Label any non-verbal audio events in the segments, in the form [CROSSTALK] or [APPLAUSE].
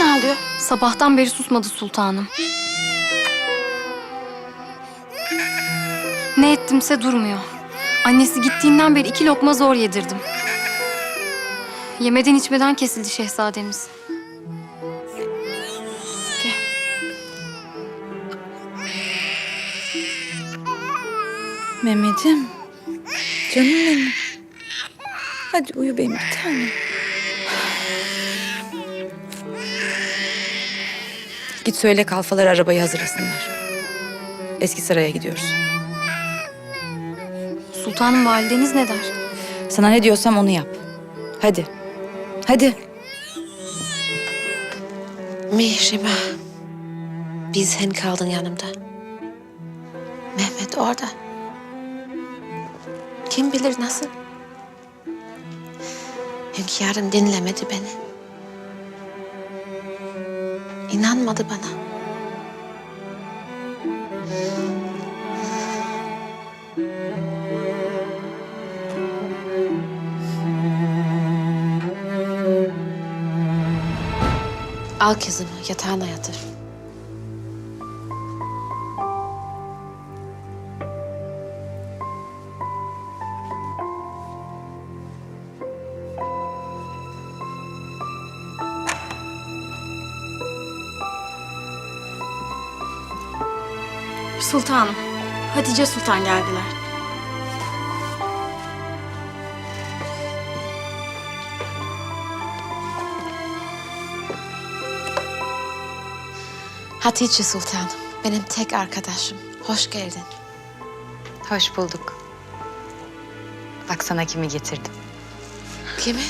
Neden ağlıyor? Sabahtan beri susmadı sultanım. Ne ettimse durmuyor. Annesi gittiğinden beri iki lokma zor yedirdim. Yemeden içmeden kesildi şehzademiz. Mehmet'im. Canım benim. Hadi uyu benim bir tanem. Git söyle kalfalar arabayı hazırlasınlar. Eski saraya gidiyoruz. Sultanım valideniz ne der? Sana ne diyorsam onu yap. Hadi. Hadi. Mihrimah. Bir sen kaldın yanımda. Mehmet orada. Kim bilir nasıl? Hünkârım dinlemedi beni. İnanmadı bana. Al kızımı yatağına yatır. Sultanım, Hatice Sultan geldiler. Hatice Sultanım, benim tek arkadaşım. Hoş geldin. Hoş bulduk. Bak sana kimi getirdim. Kimi?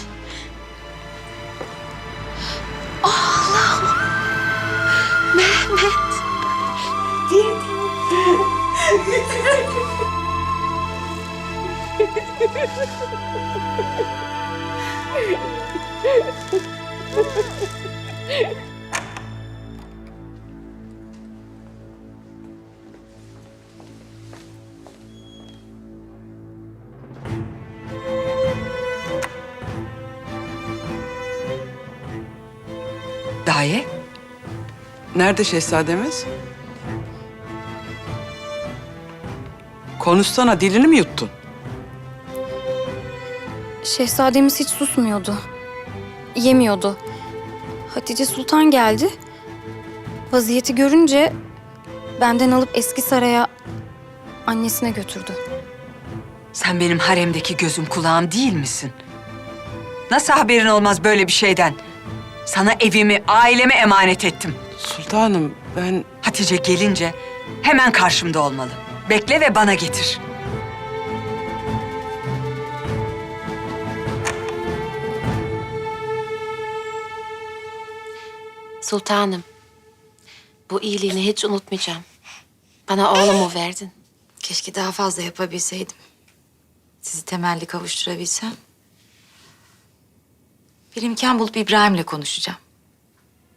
Daye, Nerede şehzademiz? Konuşsana dilini mi yuttun? Şehzademiz hiç susmuyordu. Yemiyordu. Hatice Sultan geldi. Vaziyeti görünce benden alıp eski saraya annesine götürdü. sen benim haremdeki gözüm kulağım değil misin? Nasıl haberin olmaz böyle bir şeyden? Sana evimi, ailemi emanet ettim. Sultanım ben Hatice gelince hemen karşımda olmalı. Bekle ve bana getir. Sultanım, bu iyiliğini hiç unutmayacağım. Bana oğlumu verdin. Keşke daha fazla yapabilseydim. Sizi temelli kavuşturabilsem. Bir imkan bulup İbrahim'le konuşacağım.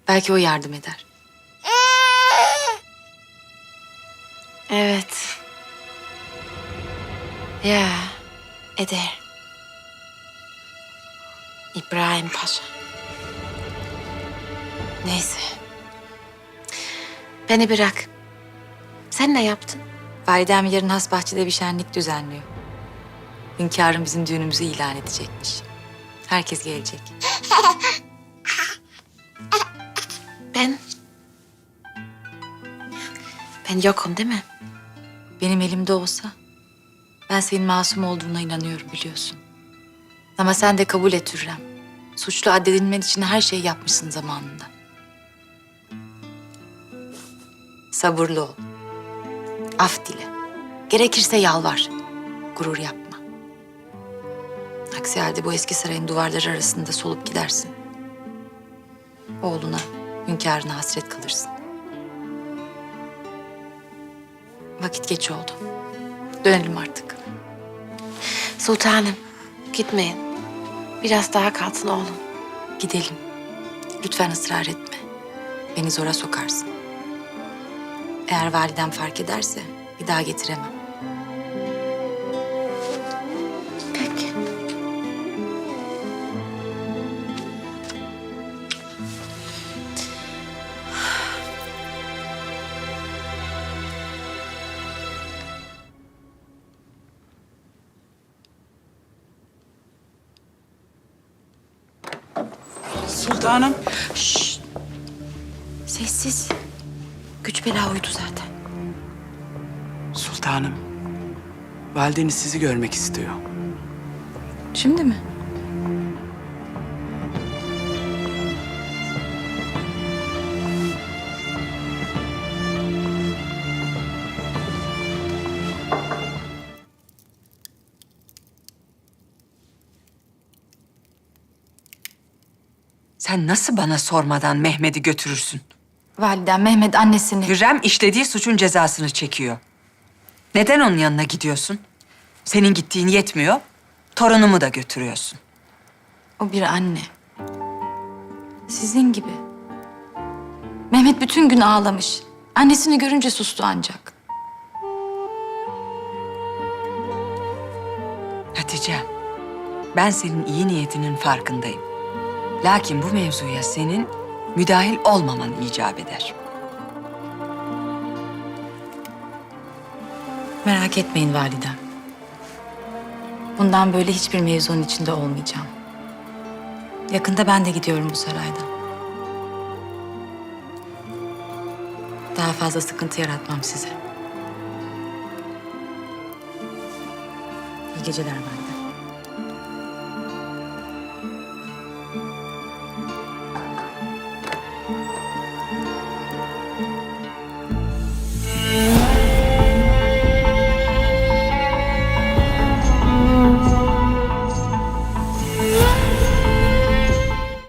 Belki o yardım eder. Evet. Ya, eder. İbrahim Paşa. Neyse. Beni bırak. Sen ne yaptın? Validem yarın Hasbahçe'de bir şenlik düzenliyor. Hünkârım bizim düğünümüzü ilan edecekmiş. Herkes gelecek. [LAUGHS] Ben... Ben yokum değil mi? Benim elimde olsa ben senin masum olduğuna inanıyorum biliyorsun. Ama sen de kabul et Hürrem. Suçlu addedilmen için her şeyi yapmışsın zamanında. Sabırlı ol. Af dile. Gerekirse yalvar. Gurur yapma. Aksi halde bu eski sarayın duvarları arasında solup gidersin. Oğluna, hünkârına hasret kalırsın. Vakit geç oldu. Dönelim artık. Sultanım, gitmeyin. Biraz daha kalsın oğlum. Gidelim. Lütfen ısrar etme. Beni zora sokarsın. Eğer validem fark ederse bir daha getiremem. Sultanım. Sessiz. Güç bela uyudu zaten. Sultanım. Valideniz sizi görmek istiyor. Şimdi mi? Sen nasıl bana sormadan Mehmet'i götürürsün? Validem Mehmet annesini... Hürrem işlediği suçun cezasını çekiyor. Neden onun yanına gidiyorsun? Senin gittiğin yetmiyor, torunumu da götürüyorsun. O bir anne. Sizin gibi. Mehmet bütün gün ağlamış. Annesini görünce sustu ancak. Hatice, ben senin iyi niyetinin farkındayım. Lakin bu mevzuya senin müdahil olmaman icap eder. Merak etmeyin validem. Bundan böyle hiçbir mevzunun içinde olmayacağım. Yakında ben de gidiyorum bu saraydan. Daha fazla sıkıntı yaratmam size. İyi geceler validem.